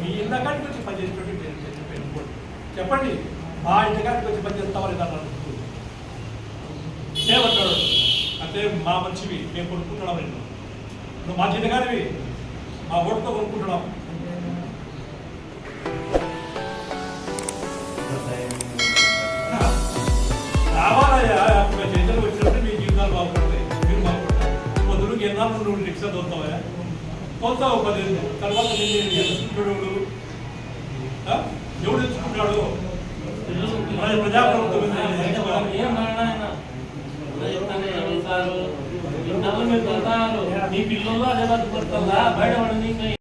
మీ ఇందాకాడికి వచ్చి పనిచేసేటువంటి నేను చెప్పాను చెప్పండి మా ఇంటికాడికి వచ్చి పనిచేస్తామని దాన్ని అనుకుంటుంది ఏమంటాడు అంటే మా మంచివి మేము కొనుక్కుంటున్నాం నేను నువ్వు మా చిన్నగానివి మా ఓటుతో కొనుక్కుంటున్నాం. రావాలయ్యా చేతులు వచ్చినప్పుడు మీ జీవితాలు బాగుంటాయి మీరు బాగుంటారు పొద్దున ఎన్నాళ్ళు నువ్వు రిక్షా దొరుకుతావు తోలుతావా తోలుతావు పది తర్వాత నేను ఎంచుకుంటాడు ఎవడు ఎంచుకుంటాడు మన ప్రజాప్రభుత్వం నీ పిల్లల్లో అదే బతుకుతుందా బయట పడింది